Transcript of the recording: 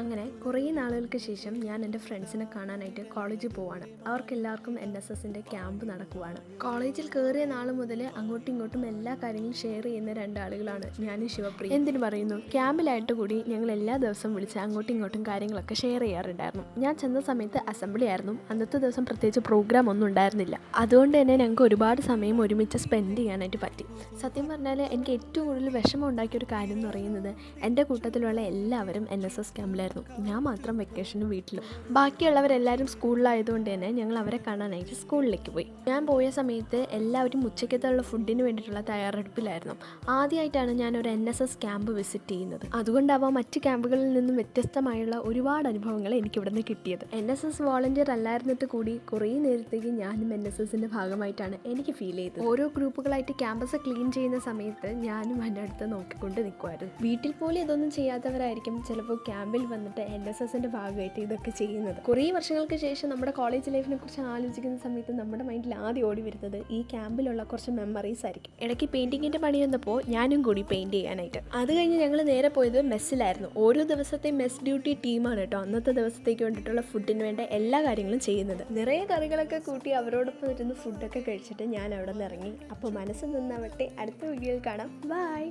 അങ്ങനെ കുറേ നാളുകൾക്ക് ശേഷം ഞാൻ എന്റെ ഫ്രണ്ട്സിനെ കാണാനായിട്ട് കോളേജിൽ പോവാണ്. അവർക്കെല്ലാവർക്കും എൻ എസ് എസിന്റെ ക്യാമ്പ് നടക്കുവാണ്. കോളേജിൽ കയറിയ നാൾ മുതൽ അങ്ങോട്ടും ഇങ്ങോട്ടും എല്ലാ കാര്യങ്ങളും ഷെയർ ചെയ്യുന്ന രണ്ടാളുകളാണ് ഞാനും ശിവപ്രിയ. എന്തിനു പറയുന്നു? ക്യാമ്പിലായിട്ട് കൂടി ഞങ്ങൾ എല്ലാ ദിവസവും വിളിച്ച് അങ്ങോട്ടും ഇങ്ങോട്ടും കാര്യങ്ങളൊക്കെ ഷെയർ ചെയ്യാറുണ്ടായിരുന്നു. ഞാൻ ചെന്ന സമയത്ത് അസംബ്ലി ആയിരുന്നു. അന്നത്തെ ദിവസം പ്രത്യേകിച്ച് പ്രോഗ്രാം ഒന്നും ഉണ്ടായിരുന്നില്ല. അതുകൊണ്ട് തന്നെ ഞങ്ങൾക്ക് ഒരുപാട് സമയം ഒരുമിച്ച് സ്പെൻഡ് ചെയ്യാനായിട്ട് പറ്റി. സത്യം പറഞ്ഞാൽ എനിക്ക് ഏറ്റവും കൂടുതൽ വിഷമം ഉണ്ടാക്കിയ ഒരു കാര്യം എന്ന് പറയുന്നത് എന്റെ കൂട്ടത്തിലുള്ള എല്ലാവരും എൻ എസ് എസ് ക്യാമ്പിലായിരുന്നു ഞാൻ മാത്രം വെക്കേഷന് വീട്ടിലും ബാക്കിയുള്ളവരെല്ലാവരും സ്കൂളിലായതുകൊണ്ട് തന്നെ ഞങ്ങൾ അവരെ കാണാനായിട്ട് സ്കൂളിലേക്ക് പോയി. ഞാൻ പോയ സമയത്ത് എല്ലാവരും ഉച്ചയ്ക്കത്തുള്ള ഫുഡിന് വേണ്ടിയിട്ടുള്ള തയ്യാറെടുപ്പിലായിരുന്നു. ആദ്യമായിട്ടാണ് ഞാൻ ഒരു N S S camp visit ചെയ്യുന്നത്. അതുകൊണ്ടാവാം മറ്റ് ക്യാമ്പുകളിൽ നിന്നും വ്യത്യസ്തമായുള്ള ഒരുപാട് അനുഭവങ്ങൾ എനിക്ക് ഇവിടുന്ന് കിട്ടിയത്. എൻ എസ് എസ് വോളണ്ടിയർ അല്ലായിരുന്നിട്ട് കൂടി കുറേ നേരത്തേക്ക് ഞാനും എൻ എസ് എസിന്റെ ഭാഗമായിട്ടാണ് എനിക്ക് ഫീൽ ചെയ്തത്. ഓരോ ഗ്രൂപ്പുകളായിട്ട് ക്യാമ്പസ് ക്ലീൻ ചെയ്യുന്ന സമയത്ത് ഞാനും എന്റെ അടുത്ത് നോക്കിക്കൊണ്ട് നിൽക്കുമായിരുന്നു വീട്ടിൽ പോലും ഇതൊന്നും ചെയ്യാത്തവരായിരിക്കും ചിലപ്പോൾ ക്യാമ്പിൽ വന്നിട്ട് എൻ എസ് എസിന്റെ ഭാഗമായിട്ട് ഇതൊക്കെ ചെയ്യുന്നത്. കുറേ വർഷങ്ങൾക്ക് ശേഷം നമ്മുടെ കോളേജ് ലൈഫിനെ കുറിച്ച് ആലോചിക്കുന്ന സമയത്ത് നമ്മുടെ മൈൻഡിൽ ആദ്യം ഓടി വരുന്നത് ഈ ക്യാമ്പിലുള്ള കുറച്ച് മെമ്മറീസ് ആയിരിക്കും. ഇടയ്ക്ക് പെയിന്റിങ്ങിന്റെ പണി വന്നപ്പോൾ ഞാനും കൂടി പെയിന്റ് ചെയ്യാനായിട്ട്. അത് കഴിഞ്ഞ് ഞങ്ങൾ നേരെ പോയത് മെസ്സിലായിരുന്നു ഓരോ ദിവസത്തെ മെസ് ഡ്യൂട്ടി ടീമാണ് കേട്ടോ. അന്നത്തെ ദിവസത്തേക്ക് വേണ്ടിയിട്ടുള്ള ഫുഡിന് വേണ്ട എല്ലാ കാര്യങ്ങളും ചെയ്യുന്നത്. നിറയെ കറികളൊക്കെ കൂട്ടി അവരോടൊപ്പം ഇരുന്ന് ഫുഡൊക്കെ കഴിച്ചിട്ട് ഞാൻ അവിടെ നിന്ന് ഇറങ്ങി. അപ്പോൾ മനസ്സ് നിന്നാവട്ടെ. അടുത്ത വീഡിയോയിൽ കാണാം. ബൈ